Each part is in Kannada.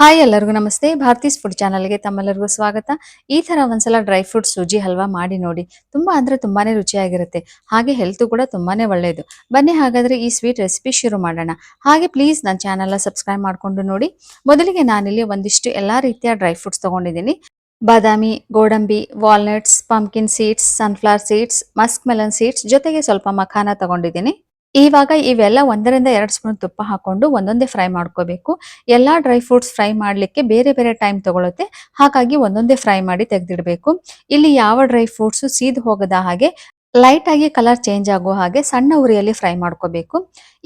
ಹಾಯ್ ಎಲ್ಲರಿಗೂ ನಮಸ್ತೆ. ಭಾರತೀಸ್ ಫುಡ್ ಚಾನಲ್ಗೆ ತಮ್ಮೆಲ್ಲರಿಗೂ ಸ್ವಾಗತ. ಈ ಥರ ಒಂದ್ಸಲ ಡ್ರೈ ಫ್ರೂಟ್ ಸೂಜಿ, ಹಲ್ವಾ ಮಾಡಿ ನೋಡಿ. ತುಂಬಾ ಅಂದರೆ ತುಂಬಾನೇ ರುಚಿಯಾಗಿರುತ್ತೆ. ಹಾಗೆ ಹೆಲ್ತ್ ಕೂಡ ತುಂಬಾನೇ ಒಳ್ಳೆಯದು. ಬನ್ನಿ ಹಾಗಾದ್ರೆ ಈ ಸ್ವೀಟ್ ರೆಸಿಪಿ ಶುರು ಮಾಡೋಣ. ಹಾಗೆ ಪ್ಲೀಸ್ ನನ್ನ ಚಾನಲ್ನ ಸಬ್ಸ್ಕ್ರೈಬ್ ಮಾಡ್ಕೊಂಡು ನೋಡಿ. ಮೊದಲಿಗೆ ನಾನಿಲ್ಲಿ ಒಂದಿಷ್ಟು ಎಲ್ಲಾ ರೀತಿಯ ಡ್ರೈ ಫ್ರೂಟ್ಸ್ ತೊಗೊಂಡಿದ್ದೀನಿ. ಬಾದಾಮಿ, ಗೋಡಂಬಿ walnuts pumpkin seeds sunflower seeds musk melon seeds ಜೊತೆಗೆ ಸ್ವಲ್ಪ ಮಖಾನ ತಗೊಂಡಿದ್ದೀನಿ. ಇವಾಗ ಇವೆಲ್ಲ ಒಂದರಿಂದ ಎರಡು ಸ್ಪೂನ್ ತುಪ್ಪ ಹಾಕೊಂಡು ಒಂದೊಂದೇ ಫ್ರೈ ಮಾಡ್ಕೋಬೇಕು. ಎಲ್ಲ ಡ್ರೈ ಫ್ರೂಟ್ಸ್ ಫ್ರೈ ಮಾಡ್ಲಿಕ್ಕೆ ಬೇರೆ ಬೇರೆ ಟೈಮ್ ತಗೊಳುತ್ತೆ. ಹಾಗಾಗಿ ಒಂದೊಂದೇ ಫ್ರೈ ಮಾಡಿ ತೆಗೆದಿಡಬೇಕು. ಇಲ್ಲಿ ಯಾವ ಡ್ರೈ ಫ್ರೂಟ್ಸ್ ಸೀದ್ ಹೋಗದ ಹಾಗೆ ಲೈಟ್ ಆಗಿ ಕಲರ್ ಚೇಂಜ್ ಆಗೋ ಹಾಗೆ ಸಣ್ಣ ಉರಿಯಲ್ಲಿ ಫ್ರೈ ಮಾಡ್ಕೋಬೇಕು.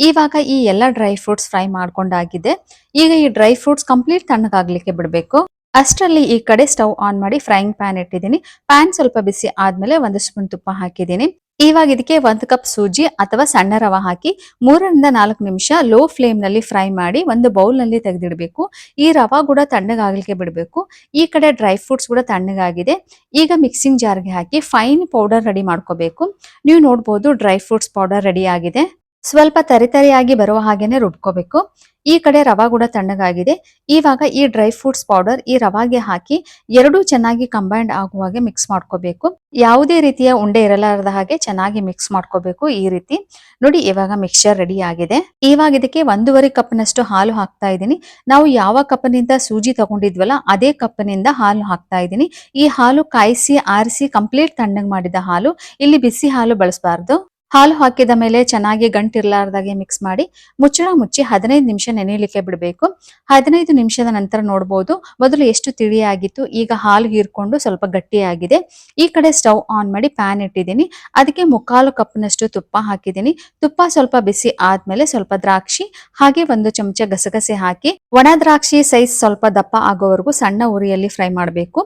ಇವಾಗ ಈ ಎಲ್ಲ ಡ್ರೈ ಫ್ರೂಟ್ಸ್ ಫ್ರೈ ಮಾಡ್ಕೊಂಡಾಗಿದೆ. ಈಗ ಈ ಡ್ರೈ ಫ್ರೂಟ್ಸ್ ಕಂಪ್ಲೀಟ್ ತಣ್ಣಗಾಗ್ಲಿಕ್ಕೆ ಬಿಡಬೇಕು. ಅಷ್ಟರಲ್ಲಿ ಈ ಕಡೆ ಸ್ಟವ್ ಆನ್ ಮಾಡಿ ಫ್ರೈಯಿಂಗ್ ಪ್ಯಾನ್ ಇಟ್ಟಿದ್ದೀನಿ. ಪ್ಯಾನ್ ಸ್ವಲ್ಪ ಬಿಸಿ ಆದ್ಮೇಲೆ ಒಂದು ಸ್ಪೂನ್ ತುಪ್ಪ ಹಾಕಿದ್ದೀನಿ. ಇವಾಗ ಇದಕ್ಕೆ ಒಂದು ಕಪ್ ಸೂಜಿ ಅಥವಾ ಸಣ್ಣ ರವ ಹಾಕಿ ಮೂರರಿಂದ ನಾಲ್ಕು ನಿಮಿಷ ಲೋ ಫ್ಲೇಮ್ನಲ್ಲಿ ಫ್ರೈ ಮಾಡಿ ಒಂದು ಬೌಲ್ನಲ್ಲಿ ತೆಗೆದಿಡಬೇಕು. ಈ ರವ ಕೂಡ ತಣ್ಣಗಾಗಲಿಕ್ಕೆ ಬಿಡಬೇಕು. ಈ ಕಡೆ ಡ್ರೈ ಫ್ರೂಟ್ಸ್ ಕೂಡ ತಣ್ಣಗಾಗಿದೆ. ಈಗ ಮಿಕ್ಸಿಂಗ್ ಜಾರ್ಗೆ ಹಾಕಿ ಫೈನ್ ಪೌಡರ್ ರೆಡಿ ಮಾಡ್ಕೋಬೇಕು. ನೀವು ನೋಡ್ಬೋದು ಡ್ರೈ ಫ್ರೂಟ್ಸ್ ಪೌಡರ್ ರೆಡಿ ಆಗಿದೆ. ಸ್ವಲ್ಪ ತರಿತರಿಯಾಗಿ ಬರುವ ಹಾಗೇನೆ ರುಬ್ಕೋಬೇಕು. ಈ ಕಡೆ ರವಾ ಕೂಡ ತಣ್ಣಗಾಗಿದೆ. ಇವಾಗ ಈ ಡ್ರೈ ಫ್ರೂಟ್ಸ್ ಪೌಡರ್ ಈ ರವಾಗೆ ಹಾಕಿ ಎರಡೂ ಚೆನ್ನಾಗಿ ಕಂಬೈಂಡ್ ಆಗುವಾಗೆ ಮಿಕ್ಸ್ ಮಾಡ್ಕೋಬೇಕು. ಯಾವುದೇ ರೀತಿಯ ಉಂಡೆ ಇರಲಾರದ ಹಾಗೆ ಚೆನ್ನಾಗಿ ಮಿಕ್ಸ್ ಮಾಡ್ಕೋಬೇಕು ಈ ರೀತಿ. ನೋಡಿ, ಇವಾಗ ಮಿಕ್ಸ್ಚರ್ ರೆಡಿ ಆಗಿದೆ. ಇವಾಗ ಇದಕ್ಕೆ ಒಂದೂವರೆ ಕಪ್ನಷ್ಟು ಹಾಲು ಹಾಕ್ತಾ ಇದ್ದೀನಿ. ನಾವು ಯಾವ ಕಪ್ನಿಂದ ಸೂಜಿ ತಗೊಂಡಿದ್ವಲ್ಲ, ಅದೇ ಕಪ್ನಿಂದ ಹಾಲು ಹಾಕ್ತಾ ಇದ್ದೀನಿ. ಈ ಹಾಲು ಕಾಯಿಸಿ, ಆರಿಸಿ, ಕಂಪ್ಲೀಟ್ ತಣ್ಣಗೆ ಮಾಡಿದ ಹಾಲು, ಇಲ್ಲಿ ಬಿಸಿ ಹಾಲು ಬಳಸಬಾರ್ದು. ಹಾಲು ಹಾಕಿದ ಮೇಲೆ ಚೆನ್ನಾಗಿ ಗಂಟಿರ್ಲಾರ್ದಾಗೆ ಮಿಕ್ಸ್ ಮಾಡಿ ಮುಚ್ಚಳ ಮುಚ್ಚಿ ಹದಿನೈದು ನಿಮಿಷ ನೆನೆಯಲಿಕ್ಕೆ ಬಿಡಬೇಕು. ಹದಿನೈದು ನಿಮಿಷದ ನಂತರ ನೋಡ್ಬೋದು, ಮೊದಲು ಎಷ್ಟು ತಿಳಿಯಾಗಿತ್ತು, ಈಗ ಹಾಲು ಹೀರ್ಕೊಂಡು ಸ್ವಲ್ಪ ಗಟ್ಟಿಯಾಗಿದೆ. ಈ ಕಡೆ ಸ್ಟವ್ ಆನ್ ಮಾಡಿ ಪ್ಯಾನ್ ಇಟ್ಟಿದ್ದೀನಿ. ಅದಕ್ಕೆ ಮುಕ್ಕಾಲು ಕಪ್ನಷ್ಟು ತುಪ್ಪ ಹಾಕಿದ್ದೀನಿ. ತುಪ್ಪ ಸ್ವಲ್ಪ ಬಿಸಿ ಆದ್ಮೇಲೆ ಸ್ವಲ್ಪ ದ್ರಾಕ್ಷಿ, ಹಾಗೆ ಒಂದು ಚಮಚ ಗಸಗಸೆ ಹಾಕಿ, ಒಣ ದ್ರಾಕ್ಷಿ ಸೈಜ್ ಸ್ವಲ್ಪ ದಪ್ಪ ಆಗೋವರೆಗೂ ಸಣ್ಣ ಉರಿಯಲ್ಲಿ ಫ್ರೈ ಮಾಡಬೇಕು.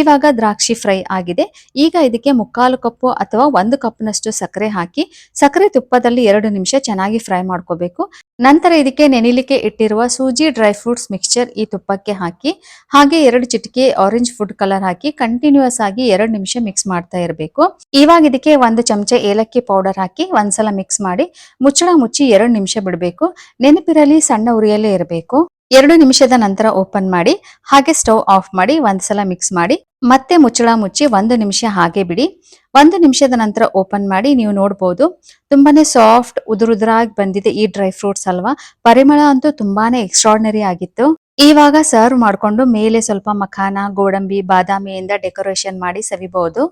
ಇವಾಗ ದ್ರಾಕ್ಷಿ ಫ್ರೈ ಆಗಿದೆ. ಈಗ ಇದಕ್ಕೆ ಮುಕ್ಕಾಲು ಕಪ್ಪು ಅಥವಾ ಒಂದು ಕಪ್ನಷ್ಟು ಸಕ್ಕರೆ ಹಾಕಿ ಸಕ್ಕರೆ ತುಪ್ಪದಲ್ಲಿ ಎರಡು ನಿಮಿಷ ಚೆನ್ನಾಗಿ ಫ್ರೈ ಮಾಡ್ಕೋಬೇಕು. ನಂತರ ಇದಕ್ಕೆ ನೆನಿಲಿಕ್ಕೆ ಇಟ್ಟಿರುವ ಸೂಜಿ ಡ್ರೈ ಫ್ರೂಟ್ಸ್ ಮಿಕ್ಸ್ಚರ್ ಈ ತುಪ್ಪಕ್ಕೆ ಹಾಕಿ, ಹಾಗೆ ಎರಡು ಚಿಟಿಕೆ ಆರೆಂಜ್ ಫುಡ್ ಕಲರ್ ಹಾಕಿ ಕಂಟಿನ್ಯೂಸ್ ಆಗಿ ಎರಡು ನಿಮಿಷ ಮಿಕ್ಸ್ ಮಾಡ್ತಾ ಇರಬೇಕು. ಇವಾಗ ಇದಕ್ಕೆ ಒಂದು ಚಮಚ ಏಲಕ್ಕಿ ಪೌಡರ್ ಹಾಕಿ ಒಂದ್ಸಲ ಮಿಕ್ಸ್ ಮಾಡಿ ಮುಚ್ಚಳ ಮುಚ್ಚಿ ಎರಡು ನಿಮಿಷ ಬಿಡಬೇಕು. ನೆನಪಿರಲಿ ಸಣ್ಣ ಉರಿಯಲ್ಲೇ ಇರಬೇಕು. ಎರಡು ನಿಮಿಷದ ನಂತರ ಓಪನ್ ಮಾಡಿ, ಹಾಗೆ ಸ್ಟವ್ ಆಫ್ ಮಾಡಿ ಒಂದ್ಸಲ ಮಿಕ್ಸ್ ಮಾಡಿ ಮತ್ತೆ ಮುಚ್ಚಳ ಮುಚ್ಚಿ ಒಂದು ನಿಮಿಷ ಹಾಗೆ ಬಿಡಿ. ಒಂದು ನಿಮಿಷದ ನಂತರ ಓಪನ್ ಮಾಡಿ ನೀವು ನೋಡಬಹುದು ತುಂಬಾನೇ ಸಾಫ್ಟ್ ಉದುರುದುರಾಗಿ ಬಂದಿದೆ ಈ ಡ್ರೈ ಫ್ರೂಟ್ಸ್ ಅಲ್ವಾ? ಪರಿಮಳ ಅಂತೂ ತುಂಬಾನೇ ಎಕ್ಸ್ಟ್ರಾರ್ಡಿನರಿ ಆಗಿತ್ತು. ಇವಾಗ ಸರ್ವ್ ಮಾಡ್ಕೊಂಡು ಮೇಲೆ ಸ್ವಲ್ಪ ಮಖಾನ, ಗೋಡಂಬಿ, ಬಾದಾಮಿಯಿಂದ ಡೆಕೋರೇಷನ್ ಮಾಡಿ ಸವಿಬಹುದು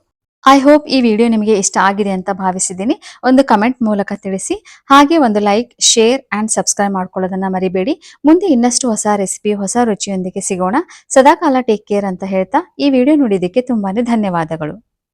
ಐ ಹೋಪ್ ಈ ವಿಡಿಯೋ ನಿಮಗೆ ಇಷ್ಟ ಆಗಿದೆ ಅಂತ ಭಾವಿಸಿದ್ದೀನಿ. ಒಂದು ಕಮೆಂಟ್ ಮೂಲಕ ತಿಳಿಸಿ. ಹಾಗೆ ಒಂದು ಲೈಕ್ ಶೇರ್ ಅಂಡ್ ಸಬ್ಸ್ಕ್ರೈಬ್ ಮಾಡ್ಕೊಳ್ಳೋದನ್ನು ಮರಿಬೇಡಿ. ಮುಂದೆ ಇನ್ನಷ್ಟು ಹೊಸ ರೆಸಿಪಿ ಹೊಸ ರುಚಿಯೊಂದಿಗೆ ಸಿಗೋಣ. ಸದಾಕಾಲ ಟೇಕ್ ಕೇರ್ ಅಂತ ಹೇಳ್ತಾ ಈ ವಿಡಿಯೋ ನೋಡಿದ್ದಕ್ಕೆ ತುಂಬಾನೇ ಧನ್ಯವಾದಗಳು.